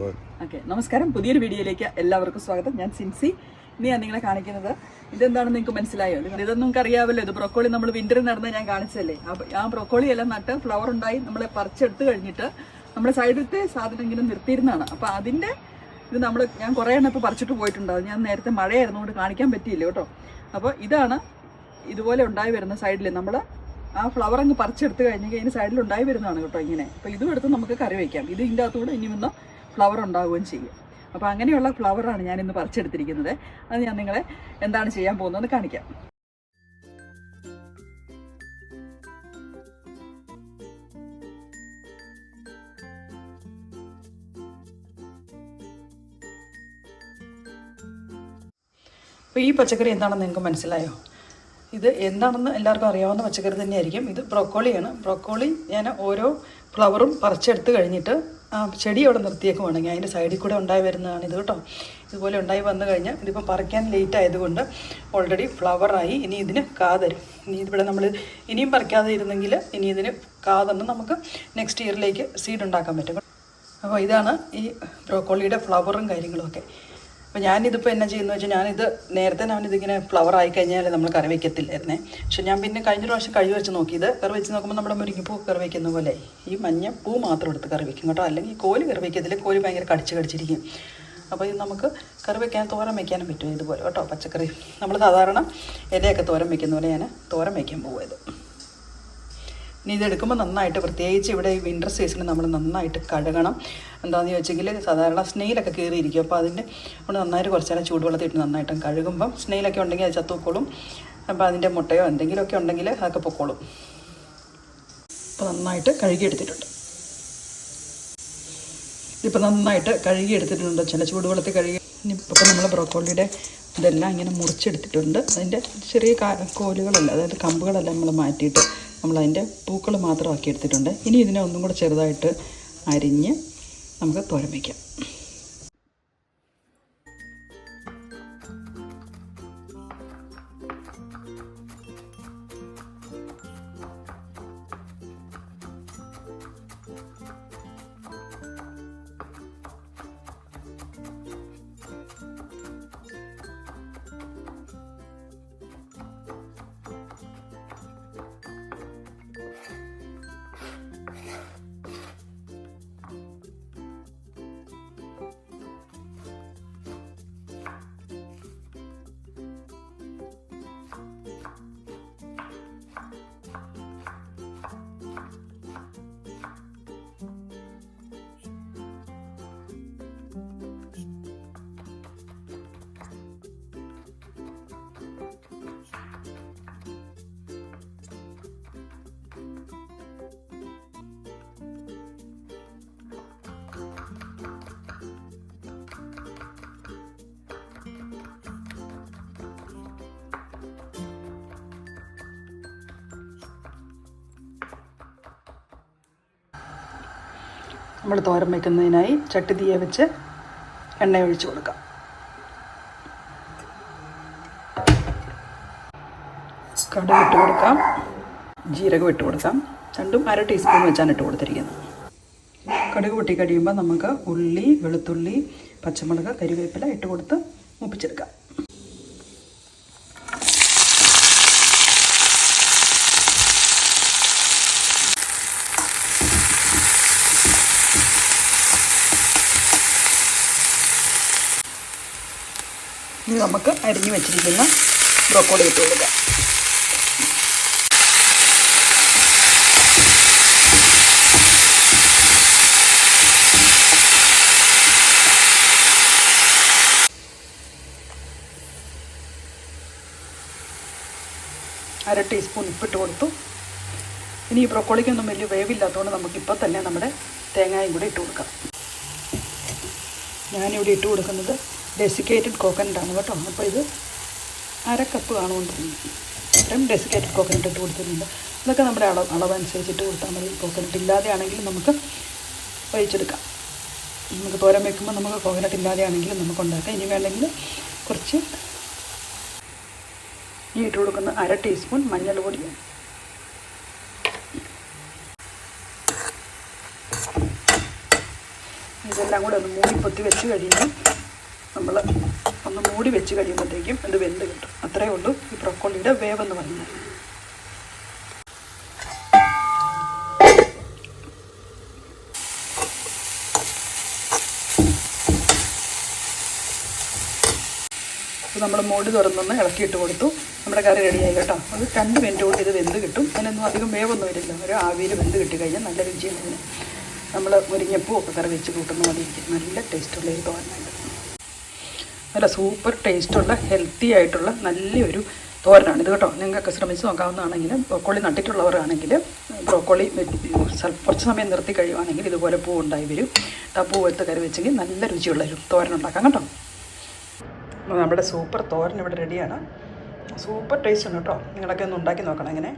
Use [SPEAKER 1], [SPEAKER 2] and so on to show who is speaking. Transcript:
[SPEAKER 1] Okay നമസ്കാരം. പുതിയൊരു വീഡിയോയിലേക്ക് എല്ലാവർക്കും സ്വാഗതം. ഞാൻ സിൻസി. ഇനി ഞാൻ നിങ്ങളെ കാണിക്കുന്നത് ഇതെന്താണെന്ന് നിങ്ങൾക്ക് മനസ്സിലായോ? ഇത് ഇതൊന്നും നിങ്ങൾക്ക് അറിയാമല്ലോ ഇത് ബ്രോക്കോളി നമ്മൾ വിന്ററിൽ നടന്ന് ഞാൻ കാണിച്ചല്ലേ ആ ബ്രോക്കോളി എല്ലാം നട്ട് ഫ്ലവർ ഉണ്ടായി. നമ്മൾ പറിച്ചെടുത്ത് കഴിഞ്ഞിട്ട് നമ്മുടെ സൈഡിലത്തെ സാധനം ഇങ്ങനെ നിർത്തിയിരുന്നതാണ്. അപ്പൊ അതിന്റെ ഇത് നമ്മൾ ഞാൻ കുറേ എണ്ണം ഇപ്പോൾ പറിച്ചിട്ട് പോയിട്ടുണ്ട്. ഞാൻ നേരത്തെ മഴയായിരുന്നു കൊണ്ട് കാണിക്കാൻ പറ്റിയില്ല കേട്ടോ. അപ്പോൾ ഇതാണ് ഇതുപോലെ ഉണ്ടായി വരുന്ന സൈഡിൽ നമ്മൾ ആ ഫ്ലവർ അങ്ങ് പറിച്ചെടുത്ത് കഴിഞ്ഞാൽ അതിന് സൈഡിൽ ഉണ്ടായി വരുന്നതാണ് കേട്ടോ ഇങ്ങനെ. അപ്പോൾ ഇതും എടുത്ത് നമുക്ക് കറി വയ്ക്കാം ഇത് ഇതിന്റെ അകത്തുകൂടെ ഇനി വന്ന് ഫ്ലവർ ഉണ്ടാവുകയും ചെയ്യും. അപ്പോൾ അങ്ങനെയുള്ള ഫ്ലവറാണ് ഞാൻ ഇന്ന് പറിച്ചെടുത്തിരിക്കുന്നത്. അത് ഞാൻ നിങ്ങളെ എന്താണ് ചെയ്യാൻ പോകുന്നതെന്ന് കാണിക്കാം. അപ്പോൾ ഈ പച്ചക്കറി എന്താണെന്ന് നിങ്ങൾക്ക് മനസ്സിലായോ? ഇത് എന്താണെന്ന് എല്ലാവർക്കും അറിയാവുന്ന പച്ചക്കറി തന്നെയായിരിക്കും. ഇത് ബ്രോക്കോളിയാണ്. ബ്രോക്കോളി ഞാൻ ഓരോ ഫ്ലവറും പറിച്ചെടുത്ത് കഴിഞ്ഞിട്ട് ആ ചെടി അവിടെ നിർത്തിയേക്കുവാണെങ്കിൽ അതിന്റെ സൈഡിൽ കൂടെ ഉണ്ടായി വരുന്നതാണ് ഇത് കേട്ടോ. ഇതുപോലെ ഉണ്ടായി വന്നു കഴിഞ്ഞാൽ ഇതിപ്പോൾ പറിക്കാൻ ലേറ്റ് ആയതുകൊണ്ട് ഓൾറെഡി ഫ്ലവറായി ഇനി ഇതിന് കാതരും. ഇനി ഇവിടെ നമ്മൾ ഇനിയും പറിക്കാതെ ഇരുന്നെങ്കിൽ ഇനി ഇതിന് കാ തന്ന് നമുക്ക് നെക്സ്റ്റ് ഇയറിലേക്ക് സീഡ് ഉണ്ടാക്കാൻ പറ്റും. അപ്പോൾ ഇതാണ് ഈ ബ്രോക്കോളിയുടെ ഫ്ലവറും കാര്യങ്ങളുമൊക്കെ അപ്പോൾ ഞാനിതിപ്പോൾ എന്നാ ചെയ്യുന്നത് വെച്ചാൽ ഞാനിത് നേരത്തെ ഞാനിതിങ്ങനെ ഫ്ലവർ ആയി കഴിഞ്ഞാൽ നമ്മൾ കറി വയ്ക്കത്തില്ലായിരുന്നേ പക്ഷെ ഞാൻ പിന്നെ കഴിഞ്ഞ പ്രാവശ്യം കഴിവ് വെച്ച് നോക്കി. ഇത് കറി വെച്ച് നോക്കുമ്പോൾ നമ്മുടെ മുരിങ്ങിപ്പൂ കറി വയ്ക്കുന്ന പോലെ ഈ മഞ്ഞ പൂ മാത്രം എടുത്ത് കറി വയ്ക്കും കേട്ടോ. അല്ലെങ്കിൽ കോൽ കറി വയ്ക്കത്തില്ല കോൽ ഭയങ്കര കടിച്ച് കടിച്ചിരിക്കും. അപ്പോൾ ഇത് നമുക്ക് കറി വയ്ക്കാൻ തോരൻ വയ്ക്കാനും പറ്റും ഇതുപോലെ കേട്ടോ പച്ചക്കറി. നമ്മൾ സാധാരണ ഇലയൊക്കെ തോരൻ വയ്ക്കുന്ന പോലെ ഞാൻ തോരൻ വയ്ക്കാൻ പോകും ഇത് ഇനി ഇതെടുക്കുമ്പോൾ നന്നായിട്ട് പ്രത്യേകിച്ച് ഇവിടെ ഈ വിന്റർ സീസണിൽ നമ്മൾ നന്നായിട്ട് കഴുകണം. എന്താണെന്ന് ചോദിച്ചെങ്കിൽ സാധാരണ സ്നെയിലൊക്കെ കയറിയിരിക്കും അപ്പോൾ അതിന്റെ കൊണ്ട് നന്നായിട്ട് കുറച്ച് നേരം ചൂടുവെള്ളത്തിൽ ഇട്ട് നന്നായിട്ട് കഴുകുമ്പം സ്നെയിലൊക്കെ ഉണ്ടെങ്കിൽ അത് ചത്തുപോക്കോളും അപ്പോൾ അതിന്റെ മുട്ടയോ എന്തെങ്കിലുമൊക്കെ ഉണ്ടെങ്കിൽ അതൊക്കെ പൊക്കോളും. അപ്പോൾ നന്നായിട്ട് കഴുകിയെടുത്തിട്ടുണ്ട്. ഇതിപ്പോൾ നന്നായിട്ട് കഴുകിയെടുത്തിട്ടുണ്ട്. ചില ചൂടുവെള്ളത്തിൽ കഴുകി ഇപ്പോൾ നമ്മൾ ബ്രോക്കോളിയുടെ ഇതെല്ലാം ഇങ്ങനെ മുറിച്ചെടുത്തിട്ടുണ്ട്. അതിന്റെ ചെറിയ കോലുകളല്ല അതായത് കമ്പുകളെല്ലാം നമ്മൾ മാറ്റിയിട്ട് നമ്മൾ അതിന്റെ പൂക്കൾ മാത്രമാക്കി എടുത്തിട്ടുണ്ട്. ഇനി ഇതിനെ ഒന്നും കൂടെ ചെറുതായിട്ട് അരിഞ്ഞ് നമുക്ക് തോരൻ നമ്മൾ തോരൻ വയ്ക്കുന്നതിനായി ചട്ടി തീയെ വെച്ച് എണ്ണ ഒഴിച്ചു കൊടുക്കാം. കടുക് ഇട്ട് കൊടുക്കാം. ജീരകം ഇട്ട് കൊടുക്കാം. രണ്ടും അര ടീസ്പൂൺ വെച്ചാണ് ഇട്ട് കൊടുത്തിരിക്കുന്നത്. കടുക് പൊട്ടി കഴിയുമ്പോൾ നമുക്ക് ഉള്ളി വെളുത്തുള്ളി പച്ചമുളക് കരിവേപ്പില ഇട്ട് കൊടുത്ത് മൂപ്പിച്ചെടുക്കാം. ഇനി നമുക്ക് അരിഞ്ഞു വെച്ചിരിക്കുന്ന ബ്രോക്കോളി ഇട്ട് കൊടുക്കാം. അര ടീസ്പൂൺ ഉപ്പിട്ട് കൊടുത്തു. ഇനി ഈ ബ്രൊക്കോളിക്കൊന്നും വലിയ വേവില്ലാത്തതുകൊണ്ട് നമുക്കിപ്പോൾ തന്നെ നമ്മുടെ തേങ്ങയും കൂടി ഇട്ട് കൊടുക്കാം. ഞാനിവിടെ ഇട്ട് കൊടുക്കുന്നത് ഡെസിക്കേറ്റഡ് കോക്കനട്ടാണ് കേട്ടോ. അപ്പോൾ ഇത് അര കപ്പ് കാണുമെന്ന് തോന്നുന്നു. ഇത്രയും ഡെസിക്കേറ്റഡ് കോക്കനട്ട് ഇട്ട് കൊടുത്തിട്ടുണ്ട്. അതൊക്കെ നമ്മുടെ അളവ് അളവനുസരിച്ചിട്ട് കൊടുത്താൽ മതി. കോക്കനട്ട് ഇല്ലാതെ ആണെങ്കിലും നമുക്ക് വഹിച്ചെടുക്കാം നമുക്ക് തോരൻ വെക്കുമ്പോൾ നമുക്ക് കോക്കനട്ട് ഇല്ലാതെ ആണെങ്കിലും നമുക്ക് ഉണ്ടാക്കാം. ഇനി വേണമെങ്കിൽ കുറച്ച് ഈ ഇട്ട് കൊടുക്കുന്ന അര ടീസ്പൂൺ മഞ്ഞൾ പൊടി ഇത് ഇതെല്ലാം കൂടെ ഒന്ന് മൂടി പൊത്തി വെച്ച് കഴിയുമ്പോൾ നമ്മൾ ഒന്ന് മൂടി വെച്ച് കഴിയുമ്പോഴത്തേക്കും ഇത് വെന്ത് കിട്ടും. അത്രയേ ഉള്ളൂ ഈ ബ്രൊക്കോളിയുടെ വേവെന്ന് പറയുന്നത്. നമ്മൾ മൂടി തുറന്നൊന്ന് ഇളക്കിയിട്ട് കൊടുത്തു. നമ്മുടെ കറി റെഡിയായി കേട്ടോ. അത് രണ്ട് മിനിറ്റ് കൊണ്ട് ഇത് വെന്ത് കിട്ടും. അതിനൊന്നും അധികം വേവൊന്നും വരില്ല ഒരു ആവിയിൽ വെന്ത് കിട്ടി കഴിഞ്ഞാൽ നല്ല രുചിയാണ് നമ്മൾ മുരിങ്ങപ്പൂ ഒക്കെ കറി വെച്ച് കൂട്ടുന്ന ഇരിക്കും. നല്ല ടേസ്റ്റുള്ള ഒരു തോരനായിട്ട് നല്ല സൂപ്പർ ടേസ്റ്റുള്ള ഹെൽത്തി ആയിട്ടുള്ള നല്ലൊരു തോരനാണ് ഇത് കേട്ടോ. നിങ്ങൾക്ക് ശ്രമിച്ച് നോക്കാവുന്നതാണെങ്കിൽ ബ്രോക്കോളി നട്ടിട്ടുള്ളവരാണെങ്കിൽ ബ്രോക്കോളി കുറച്ച് സമയം നിർത്തി കഴിയുവാണെങ്കിൽ ഇതുപോലെ പൂ ഉണ്ടായി വരും. ആ പൂ എടുത്ത് കറി വെച്ചെങ്കിൽ നല്ല രുചിയുള്ള ഒരു തോരൻ ഉണ്ടാക്കാം കേട്ടോ. നമ്മുടെ സൂപ്പർ തോരൻ ഇവിടെ റെഡിയാണ്. സൂപ്പർ ടേസ്റ്റ് ഉണ്ട് കേട്ടോ. നിങ്ങളൊക്കെ ഒന്ന് ഉണ്ടാക്കി നോക്കണം ഇങ്ങനെ.